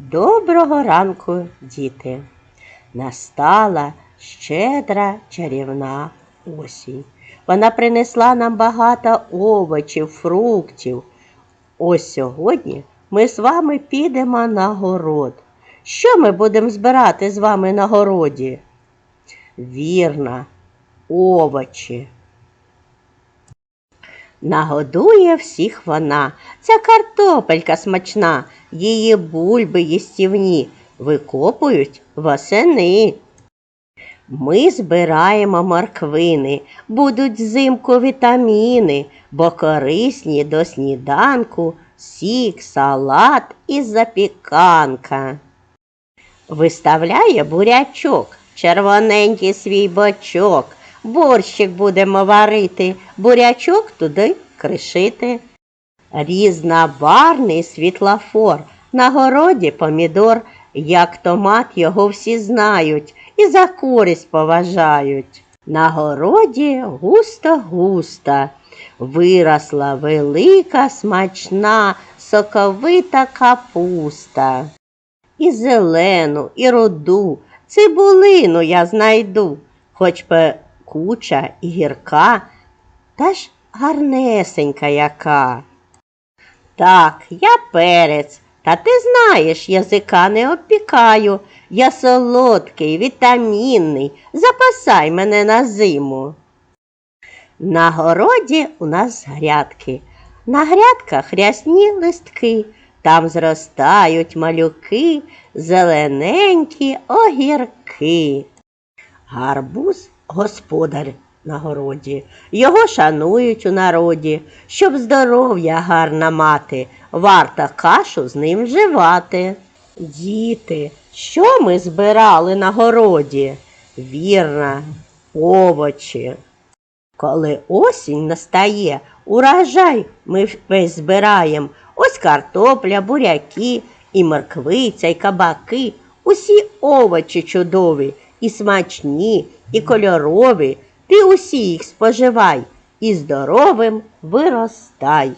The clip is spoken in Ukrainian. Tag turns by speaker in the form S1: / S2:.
S1: Доброго ранку, діти! Настала щедра чарівна осінь. Вона принесла нам багато овочів, фруктів. Ось сьогодні ми з вами підемо на город. Що ми будемо збирати з вами на городі? Вірно, овочі. Нагодує всіх вона. Ця картопелька смачна, її бульби їстівні викопують восени. Ми збираємо морквини, будуть взимку вітаміни, бо корисні до сніданку сік, салат і запіканка. Виставляє бурячок, червоненький свій бочок. Борщик будемо варити, бурячок туди кришити. Різнобарний світлофор, на городі помідор, як томат його всі знають і за користь поважають. На городі густо-густо виросла велика смачна соковита капуста. І зелену, і руду, цибулину я знайду, хоч пекуча і гірка, та ж гарнесенька яка. Так, я перець, та ти знаєш, язика не обпікаю. Я солодкий, вітамінний, запасай мене на зиму. На городі у нас грядки. На грядках рясні листки, там зростають малюки, зелененькі огірки. Гарбуз господар на городі, його шанують у народі, щоб здоров'я гарно мати, варто кашу з ним вживати. Діти, що ми збирали на городі? Вірно, овочі. Коли осінь настає, урожай ми весь збираєм. Ось картопля, буряки, і морквиця, і кабаки. Усі овочі чудові, і смачні, і кольорові. Ти усі їх споживай і здоровим виростай.